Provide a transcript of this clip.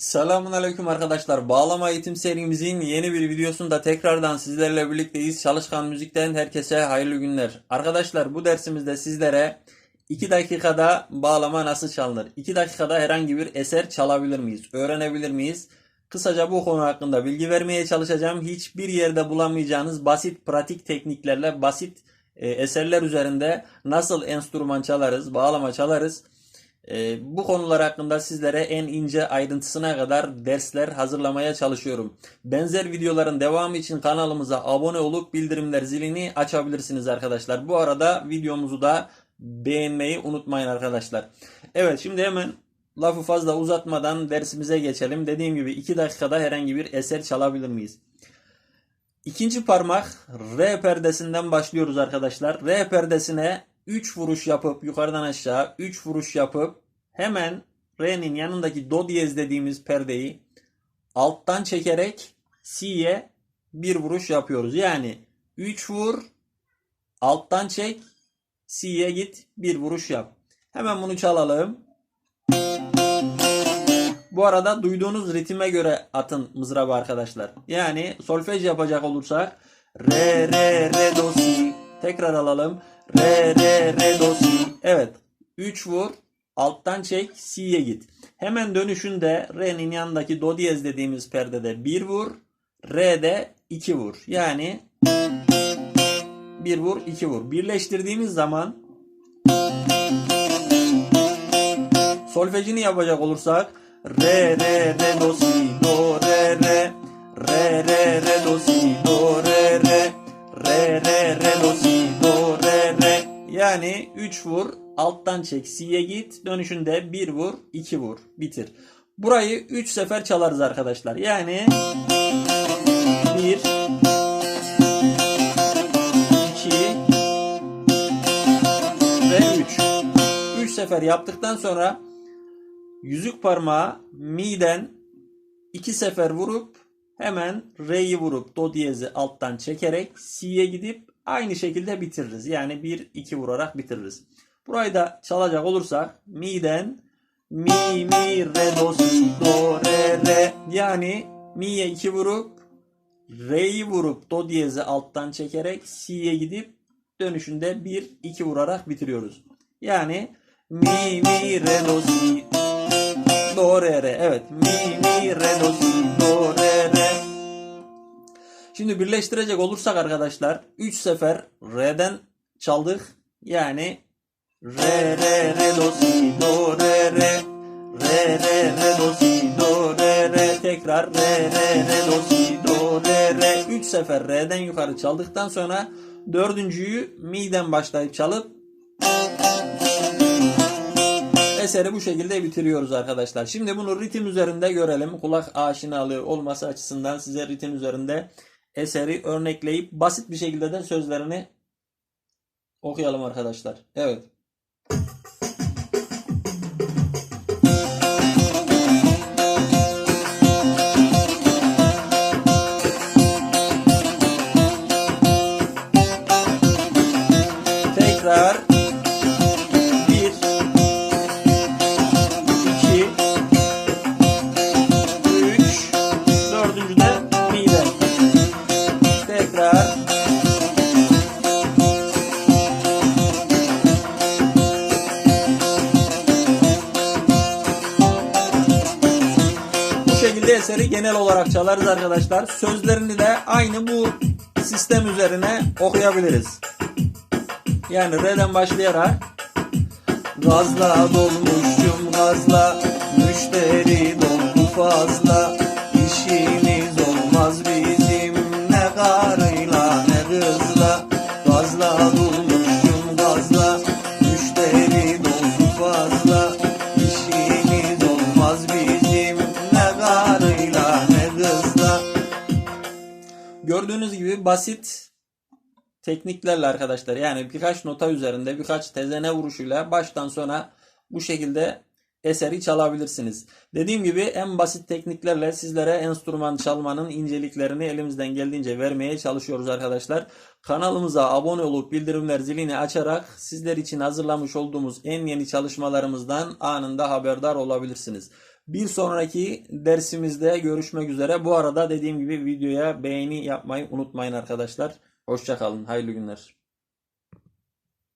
Selamun Aleyküm arkadaşlar. Bağlama eğitim serimizin yeni bir videosunda tekrardan sizlerle birlikteyiz. Çalışkan Müzik'ten herkese hayırlı günler. Arkadaşlar bu dersimizde sizlere 2 dakikada bağlama nasıl çalınır? 2 dakikada herhangi bir eser çalabilir miyiz? Öğrenebilir miyiz? Kısaca bu konu hakkında bilgi vermeye çalışacağım. Hiçbir yerde bulamayacağınız basit pratik tekniklerle basit e, eserler üzerinde nasıl enstrüman çalarız, bağlama çalarız ee, bu konular hakkında sizlere en ince ayrıntısına kadar dersler hazırlamaya çalışıyorum. Benzer videoların devamı için kanalımıza abone olup bildirimler zilini açabilirsiniz arkadaşlar. Bu arada videomuzu da beğenmeyi unutmayın arkadaşlar. Evet şimdi hemen lafı fazla uzatmadan dersimize geçelim. Dediğim gibi 2 dakikada herhangi bir eser çalabilir miyiz? İkinci parmak R perdesinden başlıyoruz arkadaşlar. R perdesine 3 vuruş yapıp yukarıdan aşağı 3 vuruş yapıp hemen Re'nin yanındaki do diyez dediğimiz perdeyi alttan çekerek C'ye bir vuruş yapıyoruz. Yani 3 vur alttan çek C'ye git bir vuruş yap. Hemen bunu çalalım. Bu arada duyduğunuz ritme göre atın mızrabı arkadaşlar. Yani solfej yapacak olursak re re re do si tekrar alalım. Re re re do si. Evet. 3 vur. Alttan çek. Si'ye git. Hemen dönüşünde re'nin yanındaki do diyez dediğimiz perdede 1 vur. Re'de 2 vur. Yani 1 vur 2 vur. Birleştirdiğimiz zaman solfejini yapacak olursak re re re do si do re re re re re do si do re yani 3 vur alttan çek si'ye git dönüşünde 1 vur 2 vur bitir. Burayı 3 sefer çalarız arkadaşlar. Yani 1 2 ve 3. 3 sefer yaptıktan sonra yüzük parmağı mi'den 2 sefer vurup hemen re'yi vurup do diyezi alttan çekerek si'ye gidip aynı şekilde bitiririz. Yani 1 2 vurarak bitiririz. Burayı da çalacak olursak mi'den mi mi re do do re re yani mi'ye 2 vurup re'yi vurup do diyezi alttan çekerek si'ye gidip dönüşünde 1 2 vurarak bitiriyoruz. Yani mi mi re do si do re re evet mi mi re do si do Şimdi birleştirecek olursak arkadaşlar 3 sefer re'den çaldık. Yani re re re do si do re re re re re do si do re re tekrar re re re do si do re re 3 sefer re'den yukarı çaldıktan sonra dördüncüyü mi'den başlayıp çalıp eseri bu şekilde bitiriyoruz arkadaşlar. Şimdi bunu ritim üzerinde görelim. Kulak aşinalığı olması açısından size ritim üzerinde eseri örnekleyip basit bir şekilde de sözlerini okuyalım arkadaşlar. Evet. Eseri genel olarak çalarız arkadaşlar. Sözlerini de aynı bu sistem üzerine okuyabiliriz. Yani Re'den başlayarak Gazla dolmuşum gazla Müşteri doldu fazla Gördüğünüz gibi basit tekniklerle arkadaşlar yani birkaç nota üzerinde birkaç tezene vuruşuyla baştan sona bu şekilde eseri çalabilirsiniz. Dediğim gibi en basit tekniklerle sizlere enstrüman çalmanın inceliklerini elimizden geldiğince vermeye çalışıyoruz arkadaşlar. Kanalımıza abone olup bildirimler zilini açarak sizler için hazırlamış olduğumuz en yeni çalışmalarımızdan anında haberdar olabilirsiniz. Bir sonraki dersimizde görüşmek üzere. Bu arada dediğim gibi videoya beğeni yapmayı unutmayın arkadaşlar. Hoşçakalın. Hayırlı günler.